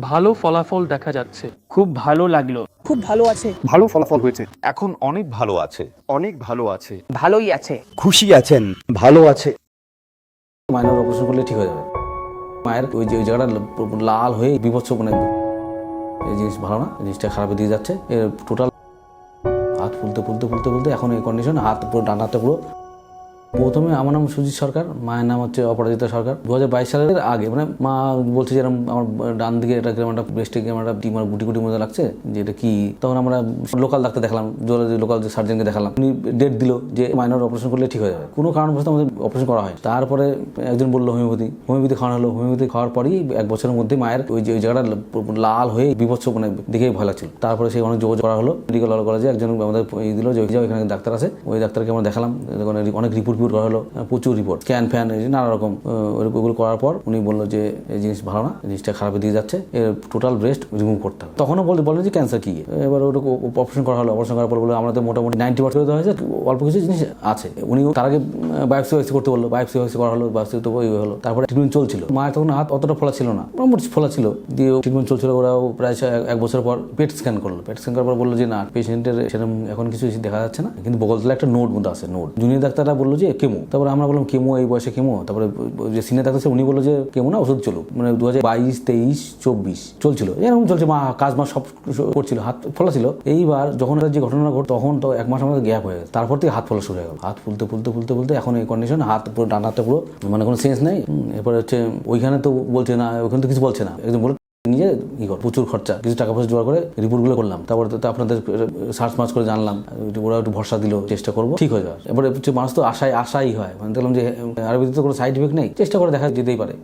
ভালো ফলাফল দেখা যাচ্ছে। খুব ভালো লাগল। খুব ভালো আছে। ভালো ফলাফল হয়েছে। এখন অনেক ভালো আছে। অনেক ভালো আছে। ভালোই আছে। খুশি আছেন ভালো আছে। মাইনর অপারেশন করলে ঠিক হয়ে যাবে। মায়ের ওই যে ওই জায়গাটা লাল হয়ে বিভৎস মানে এই জিনিস ভালো না জিনিসটা খারাপের দিকে যাচ্ছে। এর টোটাল হাত ফুলতে ফুলতে ফুলতে ফুলতে এখন এই কন্ডিশন হাত পুরো ডান হাতটা পুরো প্রথমে আমার নাম সুজিত সরকার, মায়ের নাম হচ্ছে অপরাজিতা সরকার। দু হাজার বাইশ সালের আগে মানে মা বলছে যে আমার ডান দিকে এটা কেমন একটা ব্রেস্টে কেমন একটা টিমার গুটি গুটি মতো লাগছে, যে এটা কি? তখন আমরা লোকাল ডাক্তার দেখালাম, জোরে লোকাল যে সার্জনকে দেখালাম, উনি ডেট দিল যে মাইনর অপারেশন করলে ঠিক হয়ে যাবে। কোনো কারণবশত আমাদের অপারেশন করা হয় তারপরে একজন বলল হোমিওপ্যাথি হোমিওপ্যাথি খাওয়ানো হলো। হোমিওপ্যাথি খাওয়ার পরেই এক বছরের মধ্যে মায়ের ওই যে, ওই জায়গাটা লাল হয়ে বিভৎস মানে দেখেই ভয় লাগছিল। তারপরে সেই অনেক যোগাযোগ করা হলো। মেডিকেল কলেজে একজন আমাদের দিল যে ওই ওইখানে ডাক্তার আছে। ওই ডাক্তারকে আমরা দেখালাম। অনেক রিপোর্ট রিপোর্ট করা হলো প্রচুর রিপোর্ট, স্ক্যান ফ্যান নানা রকম ওগুলো করার পর উনি বলল যে, এই জিনিস ভালো না জিনিসটা খারাপের দিকে যাচ্ছে, এর টোটাল ব্রেস্ট রিমুভ করতে হবে। তখনও বলতে বলে যে ক্যান্সার কি? এবার ওটা অপারেশন করা হলো অপারেশন করার পর বলে তো মোটামুটি নাইনটি পার্সেন্ট দেওয়া হয়েছে, অল্প কিছু জিনিস আছে। উনি তার আগে বায়োপসি ওয়াইসি করতে বলল বায়োপসি ওয়াইসি করা হলো বায়োপসি তো ওই হলো। তারপরে ট্রিটমেন্ট চলছিল। মায়ের তখন হাত অতটা ফোলা ছিল না, মোটামুটি ফোলা ছিল দিয়ে ট্রিটমেন্ট চলছিল, ওরাও প্রায় এক- বছর পর পেট স্ক্যান করল। পেট স্ক্যান করার পর বলল যে, না পেশেন্টের সেরকম এখন কিছু দেখা যাচ্ছে না। কিন্তু বগলতলা একটা নোট মধ্যে আছে নোট জুনিয়র ডাক্তাররা বলল যে কেমো? তারপরে আমরা বললাম, কেমো, এই বয়সে কেমো? তারপরে যে সিনিয়র ডাক্তার উনি বলল যে, কেমো না, ওষুধ চলুক। মানে দু হাজার বাইশ, তেইশ, চব্বিশ চলছিল। এরকম চলছে, মা, কাজ মা সব করছিল, হাত ফোলা ছিল। এইবার যখন যে ঘটনা ঘট তখন তো এক মাস আমাদের গ্যাপ হয়ে গেছে। তারপর থেকে হাত ফোলা শুরু হয়ে গেল। হাত ফুলতে ফুলতে ফুলতে ফুলতে এখন এই কন্ডিশন হাত পুরো ডান হাতটা পুরো মানে কোনো সেন্স নেই। এরপরে হচ্ছে, ওইখানে তো বলছে না ওইখানে তো কিছু বলছে না। একদম বলে নিজে ই কর, প্রচুর খরচা, কিছু টাকা পয়সা জোগাড় করে রিপোর্টগুলো করলাম। তারপরে তো আপনাদের সার্চ মার্চ করে জানলাম, ওরা একটু ভরসা দিল, চেষ্টা করব, ঠিক হয়ে যাওয়ার। এবারে মানুষ তো আশায় আশাই হয়। মানে দেখলাম যে আরবিতে তো কোনো সাইড ইফেক্ট নেই, চেষ্টা করে দেখা যেতেই পারে।